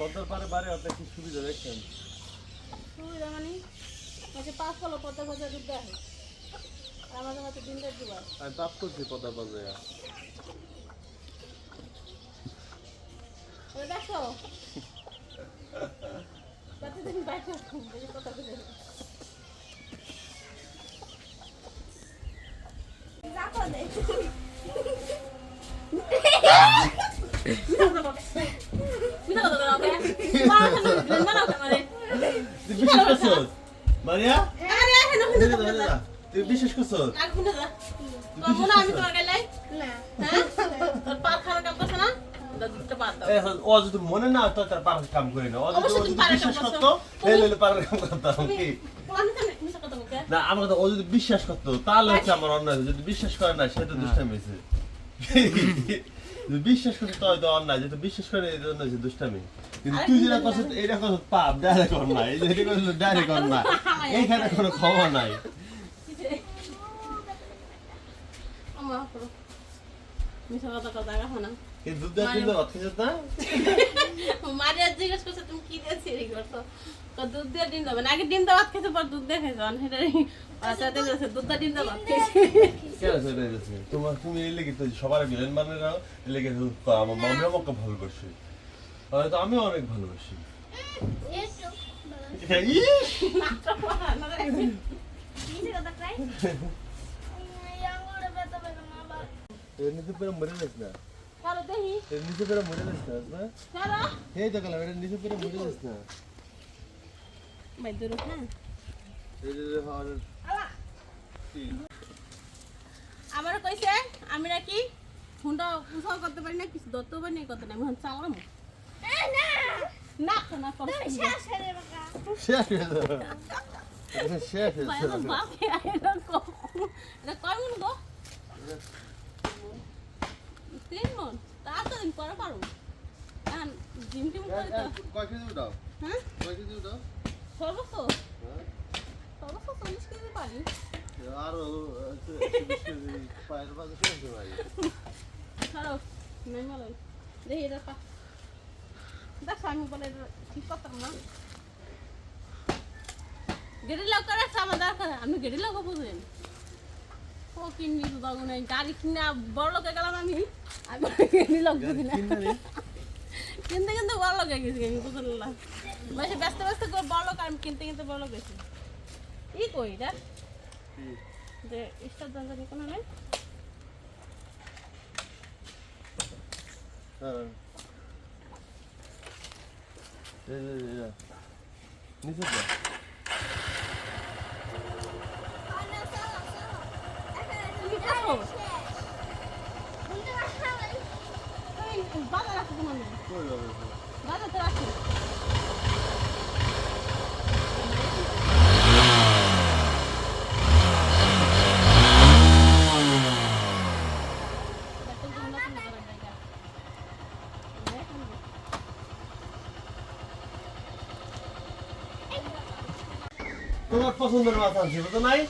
পদ্মার পারে বাড়ি আপনার কি সুবিধা দেখছেন? সুবিধা মানে মাঝে পাঁচ কলো পদ্মা পদ্মা দুধ দেয়। আর আমাদের মাঝে দিন দেড় দিবার আমি পাপ করছি পদ্মার ওই দেখো। প্রতিদিন বাইরে কথা বলে মিথ্যা ও যদি মনে না হতো তার পাড়ার কাম করি না ও যদি বিশ্বাস করতো পাড়ার কাম করতাম কি? না আমার কথা ও যদি বিশ্বাস করতো তাহলে হচ্ছে আমার অন্যায় যদি বিশ্বাস করে না সেটা দুষ্টামি হয়েছে বিশ্বাস করছে তো হয়তো অন্যায় যেহেতু বিশ্বাস করে এই জন্য যে দুষ্টামি। কিন্তু তুই যেটা করছিস এটা করছিস পাপ ডাইরেক্ট অন্যায়। এই যে এটা করছিস ডাইরেক্ট অন্যায়। এইখানে কোনো ক্ষমা নাই। আমার কথা কথা রাখো না। এই দুধ ভাত খেয়েছিস না মারিয়া জিজ্ঞেস করছে তুমি কি দিয়ে করছ তো দুধ দিয়ে ডিম দেবে। না আগে ডিম খেতে পর দুধ দিয়ে খেয়েছো। সেটা আচ্ছা দুধ ডিম খেয়েছি। তোমার তুমি এই লেগে তো সবার ভিলেন মানে নাও লেগে আমার মামলা আমাকে ভালোবাসে। হয়তো আমি অনেক ভালোবাসি। মরে যাস না? চলো দেখি। এর নিচে পেরে মরে যাস না না চলো এই তো গেলাম এর নিচে পেরে মরে যাস না। ভাই দূর হ্যাঁ এই যে যে হওয়ার কি? আমার কইছে আমি নাকি হুন্ডা উৎসাহ করতে পারি না কিছু ধরতে পারি না করতে না আমি চালাম। না! করো শেষ হয়ে যাবে শেষ হয়ে এটা কয় মন গো? তিন মন তা তো দিন পরে পারো এখন জিম টিম করে তো কয় কেজি উঠাও হ্যাঁ? কয় কেজি উঠাও সর্বোচ্চ হ্যাঁ? সর্বোচ্চ চল্লিশ কেজি পারি। আরও পায়ের বাজে শেষ হয়ে ছাড়ো নাই মালো দেখি এটা পা। দেখ আমি বলে ঠিক করতাম না। গেড়ি লোক করে আমার আমি গেড়ি লোক বুঝলেন? ও কিনি বাবু নাই। গাড়ি কিনে বড় লোকে গেলাম আমি। আমি গেড়ি লোক বুঝি না। কিনতে কিনতে বড় লোক গেছি আমি বুঝলাম। বসে ব্যস্ত ব্যস্ত করে বড় লোক আমি কিনতে কিনতে বড় লোক গেছি। ই কই এটা? যে স্টার জানি কোনো নেই? নিচে যা তুমি খাও এই বাজার আছে তোমার কই যাবে রাখি পছন্দের মাছ আনছি বুঝো নাই?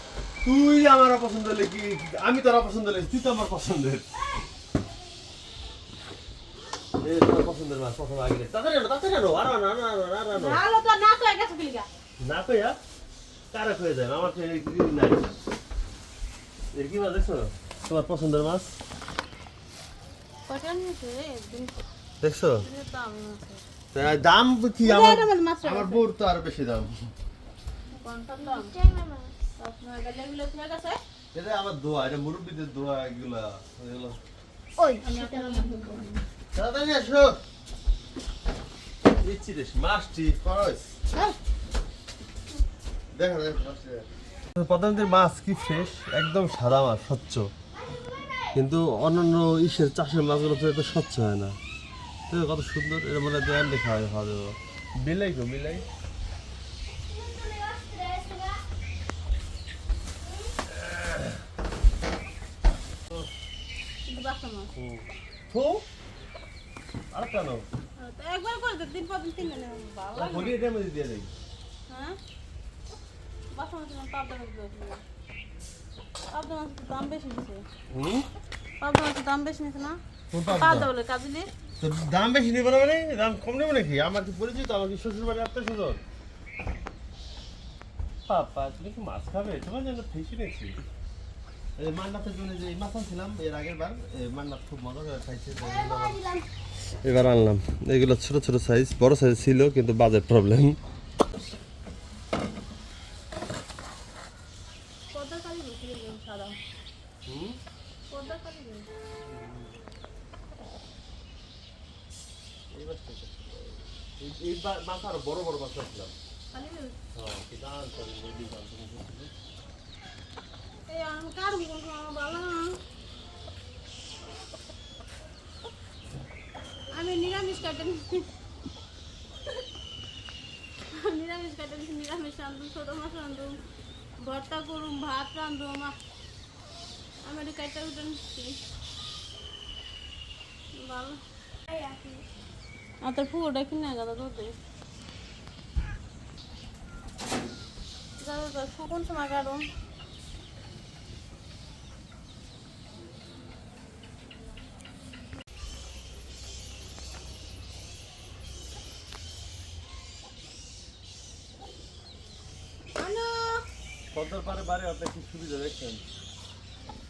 তুই আমার পছন্দ হলে কি আমি তোর পছন্দ হলে তুই তো আমার পছন্দের। পছন্দের মাছ প্রথম আগে তাড়াতাড়ি আনো তাড়াতাড়ি আনো আরও আনো আনো আনো আরও আনো। ভালো তো না তো গেছে ফিলিগা না কইয়া কারা কয়ে যায় আমার তো এই কি নাই। এর কি মাছ দেখছ? তোমার পছন্দের মাছ? কয়টা নিয়েছে রে? দিন দেখছ? দাম তা কি আমার আমার বউর তো আরও বেশি দাম। কোনটা দাম? আপনার গালে গুলো তোমার কাছে? এটা আমার দোয়া এটা মুরব্বীদের দোয়া এগুলা ওই তাড়াতাড়ি আসো। দিচ্ছি রে মাছটি খরচ দেখা পদ্মাবতীর মাছ কি ফ্রেশ একদম সাদা মাছ স্বচ্ছ। কিন্তু অন্যান্য ইসের চাষের মাছগুলো তো এত স্বচ্ছ হয় না। কত সুন্দর এর মধ্যে দেয়াল লেখা হয় বিলাই গো বিলাই। কিন্তু বাসা মাছ তো আর কেন একবার করে দে দিন পর দিন তিন দিন ভালো লাগে ভরি এটা মধ্যে দিয়ে দেয় হ্যাঁ? বাসা মাছ পাবদা মাছ দিয়েছিল পাবদা মাছের দাম বেশি নিছে। হুম? পাবদা মাছের দাম বেশি নিছে না? পাবদা? পাবদা? বলে কাজলি? তো দাম বেশি নেবে না মানে? দাম কম নেবে নাকি? আমার কি পরিচিত? আমার কি শ্বশুর বাড়ি আত্মীয় স্বজন পাপা তুমি কি মাছ খাবে? তোমার জন্য ফিশি নিয়েছি মান্নাতের জন্য যে মাছ আনছিলাম এর আগের বার এই মান্নাত খুব মজা করে খাইছে এবার আনলাম। এগুলো ছোট ছোট সাইজ বড় সাইজ ছিল কিন্তু বাজেট প্রবলেম। এই মাছ আরও বড় বড় মাছ আসলাম হ্যাঁ কি করে নদী দাম করে এই আমি কার বলব আমার ভালো না আমি নিরামিষ কাটেন নিরামিষ কাটেন নিরামিষ রান্ধুম ছোট মাছ রান্ধুম ভর্তা করুম ভাত রান্ধুম আমার কাইটা উঠেন ভালো আর তোর পুরোটা কিনে গেল দুধ দাদা কোন সময় কাটুন পদ্মার পারে বাড়ি আপনি কি সুবিধা দেখছেন।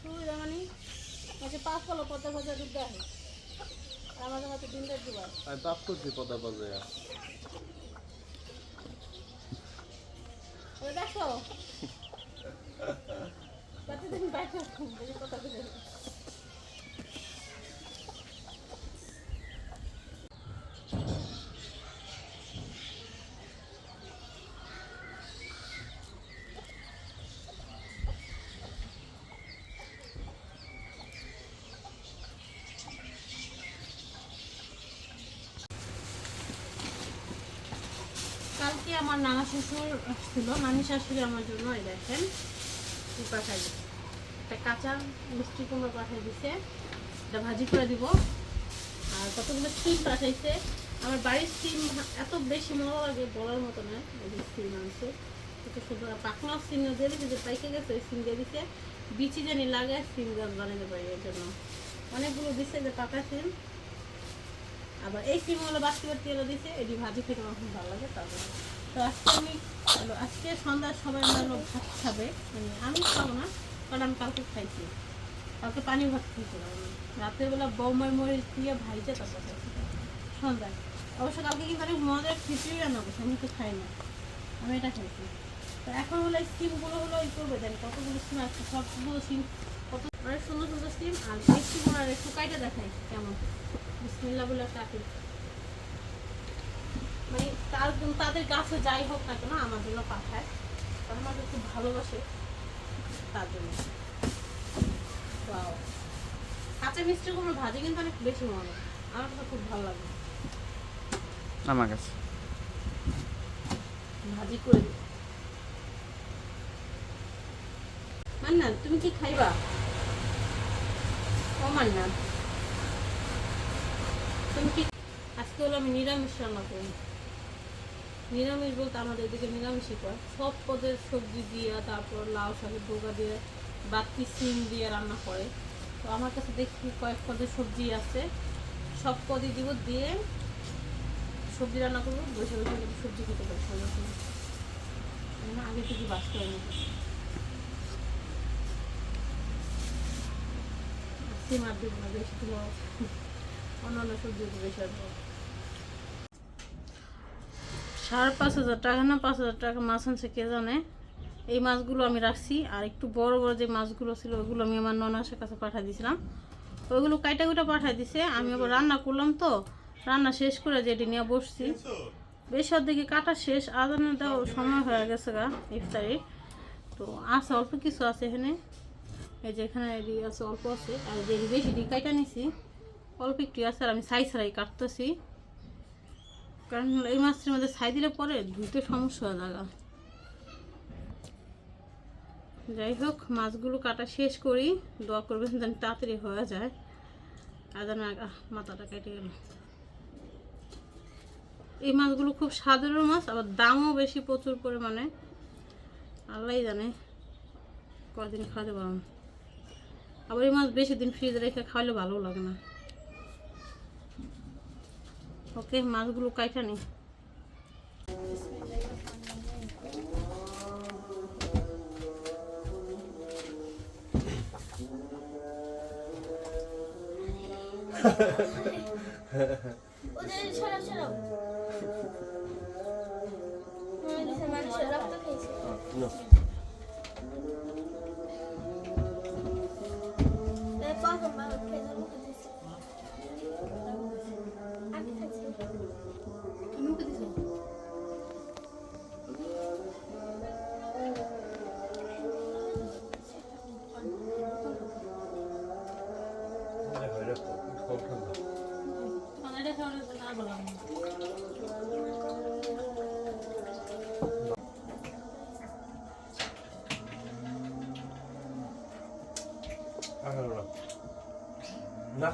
সুবিধা মানে? আচ্ছা পাঁচ পালো পদ্মা ভাজা দুধ দেয়। আমাদের মতো দিন দেড় দুবার। আমি পাপ করছি পদ্মার ওই দেখো। প্রতিদিন বাইরে কথা বলে কালকে আমার নানা শ্বশুর আসছিল নানি শাশুড়ি আমার জন্য, এই দেখেন, কি পাঠাই একটা কাঁচা মিষ্টি কুমড়ো পাঠাই দিছে, এটা ভাজি করে দিব। আর কতগুলো স্টিম পাঠাইছে, আমার বাড়ির স্টিম এত বেশি মজা লাগে বলার মতো নয়, এই যে স্টিম আনছে। সুন্দর, আর পাকনা স্টিম দিয়ে দিচ্ছে যে পাইকে গেছে, ওই স্টিম দিয়ে দিচ্ছে বিচি জানি লাগে স্টিম গাছ বানাতে পারি এর জন্য। অনেকগুলো দিচ্ছে যে পাকা স্টিম আবার এই সিমগুলো বাড়তি বাড়তি এলো দিছে, এটি ভাজি খেতে আমার খুব ভালো লাগে, তারপরে তো আজকে আমি আজকে সন্ধ্যার সবাই হলো ভাত খাবে। মানে আমি খাব না, কারণ আমি কালকে খাইছি। কালকে পানি ভাত খেয়েছিলাম। রাতের বেলা বৌমাই মরিচ দিয়ে ভাইজে তারপর খাইছি সন্ধ্যায়। অবশ্য কালকে কিন্তু অনেক মজার খিচুড়ি রান্না করছে, আমি তো খাই না। আমি এটা খাইছি। তো এখন হলো এই সিমগুলো হলো ই করবে জানি কতগুলো সিম আছে, সবগুলো সিম কত অনেক সুন্দর সুন্দর সিম আর সিমগুলো আর একটু কাইটা দেখাই কেমন। বিসমিল্লা বলে কাটি মানে তার তাদের কাছে যাই হোক না কেন আমার জন্য পাঠায়। কারণ আমাকে খুব ভালোবাসে তার জন্য। কাঁচা মিষ্টি কুমড়ো ভাজি কিন্তু অনেক বেশি মজা আমার কাছে খুব ভালো লাগে। আমার কাছে। ভাজি করে মান্না তুমি কি খাইবা? ও মান্না তুমি কি আজকে হলো আমি নিরামিষ রান্না করি নিরামিষ বলতে আমাদের এদিকে নিরামিষই করে। সব পদের সবজি দিয়ে, তারপর লাউ শাকের ডোকা দিয়ে বাতি সিম দিয়ে রান্না করে। তো আমার কাছে দেখি কয়েক পদের সবজি আছে। সব পদই দিব দিয়ে সবজি রান্না করব, বসে বসে কিন্তু সবজি খেতে পারি সঙ্গে সঙ্গে আগে থেকে বাস করে নিই সিম আর দিব না, বেশি অন্য অন্য সবজি বেশি আর দেবো। সাড়ে পাঁচ হাজার টাকা না পাঁচ হাজার টাকা মাছ আনছে, কে জানে? এই মাছগুলো আমি রাখছি, আর একটু বড় বড় যে মাছগুলো ছিল, ওগুলো আমি আমার ননাসের কাছে পাঠিয়ে দিয়েছিলাম। ওইগুলো কাইটা কুইটা পাঠিয়ে দিছে, আমি আবার রান্না করলাম তো, রান্না শেষ করে যেটি নিয়ে বসছি। বেশার দিকে কাটা শেষ আদানের দেওয়া সময় হয়ে গেছে গা, ইফতারি। তো আছে, অল্প কিছু আছে এখানে। এই যে এখানে আছে, অল্প আছে। আর যে বেশি কাইটা নিছি, অল্প একটু আছে, আর আমি সাই ছাড়াই কাটতেছি। কারণ এই মাছটির মধ্যে ছাই দিলে পরে ধুইতে সমস্যা হয়ে জায়গা যাই হোক, মাছগুলো কাটা শেষ করি। দোয়া করবেন যেন তাড়াতাড়ি হয়ে যায়। আর যেন মাথাটা কেটে গেল। এই মাছগুলো খুব সাধারণ মাছ, আবার দামও বেশি প্রচুর পরিমাণে। আল্লাহ জানে কদিন খাওয়াতে পারো আবার এই মাছ বেশি দিন ফ্রিজে রেখে খাওয়ালে ভালো লাগে না। ওকে মাছগুলো কাইটা নি। ওদের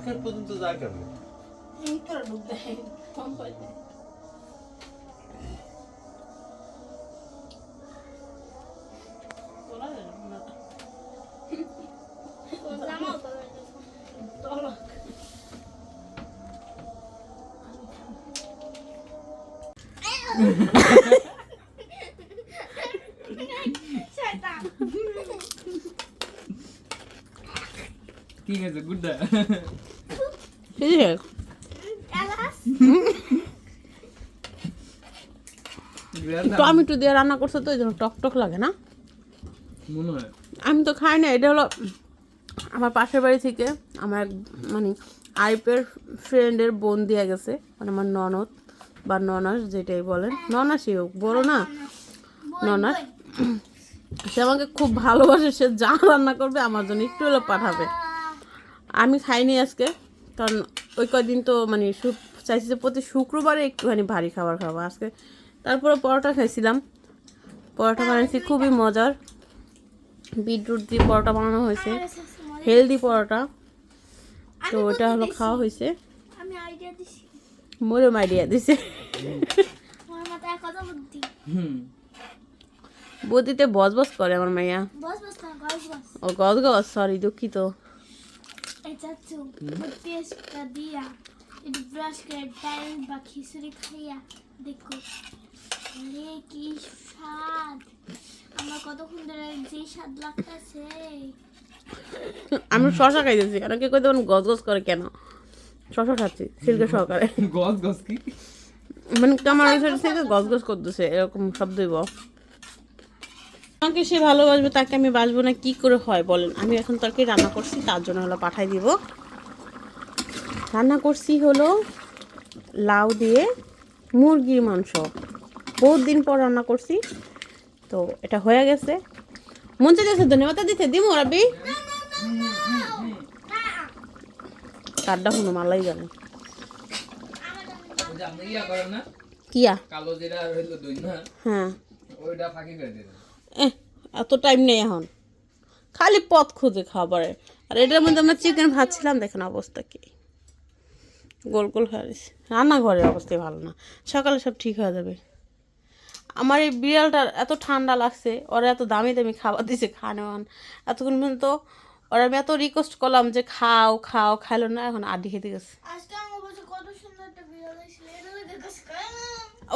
নাকের পর্যন্ত যায় কেন এই করে ডুব দেয় কম পয়সা। তোলা যায় না জামাও তো তোলা শয়তান কি গেছে গুড্ডা এলাস টমেটো দিয়ে রান্না করছে তো এই জন্য টক টক লাগে না? আমি তো খাই না এটা হলো আমার পাশের বাড়ি থেকে আমার মানে আইপের ফ্রেন্ডের বোন দিয়ে গেছে মানে আমার ননদ বা ননাস যেটাই বলেন ননাসই হোক বড় না ননাস। সে আমাকে খুব ভালোবাসে সে যা রান্না করবে আমার জন্য একটু হলেও পাঠাবে। আমি খাইনি আজকে। কারণ ওই কদিন তো মানে চাইছি যে প্রতি শুক্রবারে একটুখানি ভারী খাবার খাব। আজকে তারপরে পরোটা খাইছিলাম। পরোটা বানিয়েছি খুবই মজার। বিটরুট দিয়ে পরোটা বানানো হয়েছে। হেলদি পরোটা। তো ওটা হলো খাওয়া হয়েছে। আমি আইডিয়া দিছি। বুদ্ধিতে বস বস করে আমার মাইয়া। ও গজ গজ সরি দুঃখিত। চাচু পেস্টটা দিয়া একটু ব্রাশ করে ডাল বা খিচুড়ি খাইয়া দেখো। আরে কি স্বাদ। আমার কতক্ষণ ধরে যে স্বাদ লাগতেছে। আমি শশা খাইতেছি। কারণ কি কইতে গজ গজ করে কেন? শশা খাচ্ছি সিল্কে সহকারে। গছ গছ কি? মানে আমার থেকে গজ গজ করতেছে। এরকম শব্দই বল আমাকে সে ভালোবাসবে তাকে আমি বাসবো না কি করে হয় বলেন? আমি এখন তরকারি রান্না করছি তার জন্য হলো পাঠাই দিব। রান্না করছি হলো লাউ দিয়ে মুরগির মাংস। বহুত দিন পর রান্না করছি তো এটা হয়ে গেছে। মন চাইতেছে ধন্যবাদ দিতে দিমু রাবি কাড্ডা শুনো মালাই গেল। ওই যে আপনি ইয়া করেন না? কিয়া? কালো যেটা হইল দুই না হ্যাঁ। ওইটা ফাঁকি করে এহ, এত টাইম নেই এখন। খালি পথ খুঁজে খাবারের আর এটার মধ্যে আমরা চিকেন ভাজছিলাম দেখেন অবস্থা কি। গোল গোল হয়ে গেছে। রান্নাঘরের অবস্থা ভালো না। সকালে সব ঠিক হয়ে যাবে। আমার এই বিড়ালটার এত ঠান্ডা লাগছে ওরা এত দামি দামি খাবার দিছে খাওয়ান এতক্ষণ পর্যন্ত ওরা আমি এত রিকোয়েস্ট করলাম যে খাও খাও খাইলো না এখন আড্ডি খেতে গেছে।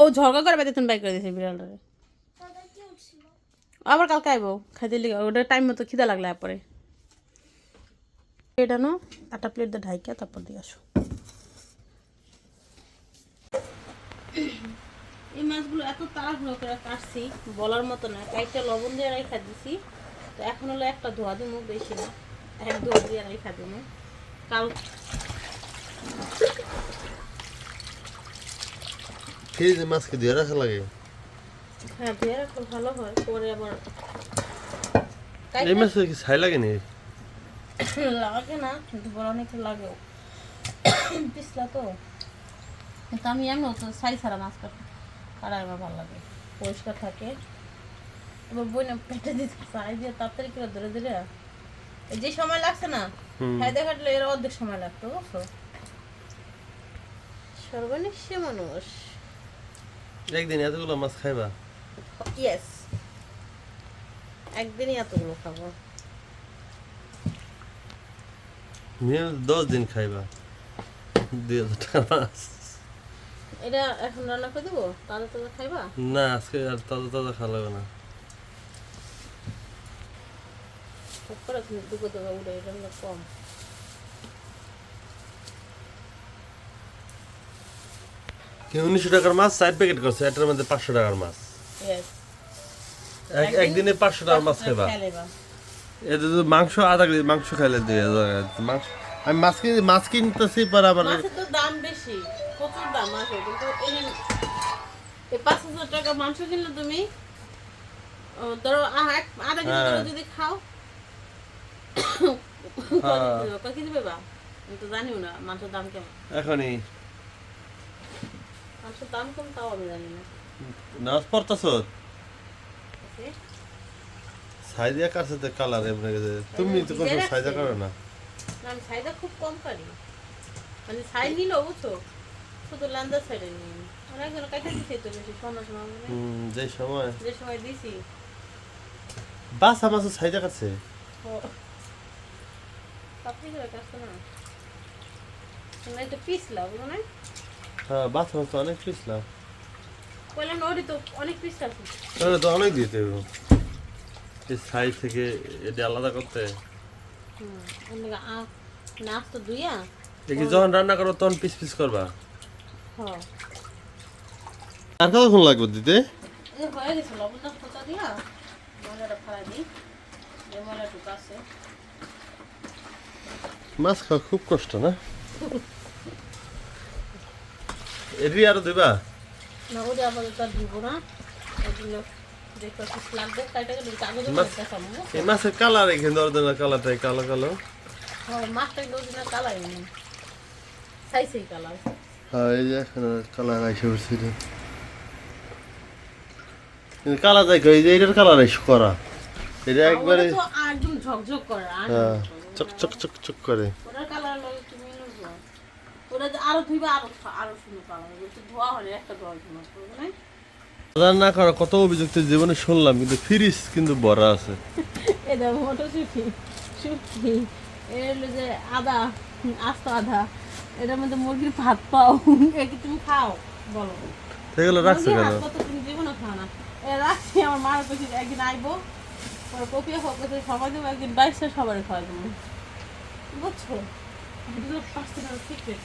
ও ঝগড়া করে বেতন বাইক করে দিয়েছে বিড়ালটারে। আবার কালকে আইবো খাইতে ওটা টাইম মতো খিদা লাগলে পরে। এটা নো একটা প্লেট দিয়ে ঢাইকা তারপর দিয়ে আসো। এই মাছগুলো এত তাড়াহুড়ো করে কাটছি বলার মতো না। কাইটা লবণ দিয়ে রাখা দিছি তো এখন হলো একটা ধোয়া দিমু বেশি না। এক ধোয়া দিয়ে রাখা দিমু। কাল মাছকে দিয়ে রাখা লাগে? হ্যাঁ ধুয়ে রাখলে ভালো হয় পরে আবার এই মাছে কি ছাই লাগে নি? লাগে না কিন্তু বড় অনেক লাগেও। পিছলা তো। কিন্তু আমি এমন তো সাই ছাড়া মাছ কাটি আমার ভালো লাগে পরিষ্কার থাকে। এবার বই না পেটে দিতে সাই দিয়ে তাড়াতাড়ি করে ধরে দিলে যে সময় লাগছে না হুম। খাইতে খাটলে এর অর্ধেক সময় লাগতো বুঝছ? সর্বনিশ্চ মানুষ। একদিন এতগুলো মাছ খাইবা। ইয়েস একদিনই এতগুলো খাব। মিনিমাম দশ দিন খাইবা। দুই হাজার টাকা মাছ এটা এখন রান্না করে দেবো? তাহলে তো খাইবা? না আজকে আর তাজা তাজা খাওয়া লাগবে না। করে উঠে এটা কম। উনিশশো টাকার মাছ চার প্যাকেট করছে এটার মধ্যে পাঁচশো টাকার মাছ। একদিনে পাঁচশো টাকার মাছ খাইবা? এটা তো মাংস আধা কেজি মাংস খাইলে দিয়ে মাংস আমি মাছ কিনে মাছ কিনতেছি পর তো দাম বেশি প্রচুর দাম মাছের কিন্তু এই এই পাঁচ হাজার টাকা মাংস কিনলে তুমি ও, ধরো আ- আধা কেজি হ্যাঁ। করে যদি খাও হ্যাঁ। কেজি পেবা আমি তো জানিও না মাংসের দাম কেমন। এখনই। মাংসের দাম কম তাও আমি জানি না। নামাজ পড়তেছ? সাইদিয়া কাছে তো কালার এমনি গেছে তুমি তো কোনো সাইজা করো না। আমি ছাইটা খুব কম মানে ছাই নিল বুঝছ? শুধু ল্যান্ডার সাইডে নিয়ে অনেকজন কাছে দিছে তো বেশি সন্ধ্যার সময় মানে হুম, যে সময়। যে সময় দিছি। বাস আমার সাইজা কাছে ও। করে কাটতো না। তোমরা একটু পিসলা বুঝো না হ্যাঁ বাস আমার তো অনেক কইলাম তো অনেক পিস আছে। তাহলে তো অনেক দিতে হবে। এই সাইজ থেকে এটা আলাদা করতে? হুম নাচ তো দুইয়া। দেখি যখন রান্না করো তখন পিস পিস করবা? হ। আর কতক্ষণ লাগবে দিতে? হয়ে গেছে লবণটা ফোটা দিয়া ময়লাটা ফেলাই দিই। যে ময়লাটুকু আছে মাছ খাওয়া খুব কষ্ট না? এটি আরও দিবা? না ওটা আপাতত আর দিব না। ওই জন্য দেখতে পিস লাগবে কাইটা গেলে কাগজে মাছ- একটা সামনে এই মাছের কালার এখানে অর্ধনা কালারটাই কালো কালো। মাছটা কিন্তু ওদিনের সাইসেই কালার হ্যাঁ এই যে এখন কালার আইসে এই যে এটার কালার আইসে করা। এটা একবারে একদম ঝকঝক করে হ্যাঁ চক চক চক চক করে ওটার কালার লাগে তুমি নেব ওটা আরও ধুইবা আরও আরও সুন্দর কালার ধোয়া হলে একটা ধোয়া ধোয়া না? রান্না করা কত অভিযুক্ত জীবনে শুনলাম কিন্তু ফ্রিজ কিন্তু ভরা আছে। এই দেখো শুটকি এর হলো যে আদা আস্ত আদা এটার মধ্যে মুরগির ভাত পাও। এ কি তুমি খাও? বলো। সেগুলো রাখছে কেন? হাত তুমি জীবনে খাও না। এ রাখছি আমার মার কাছে একদিন আইবো পরে কপিয়া হোক সবাই দেবো একদিন বাইশটা সবাই খাওয়া দেবো। বুঝছ? পাঁচ টাকা সিক্রেট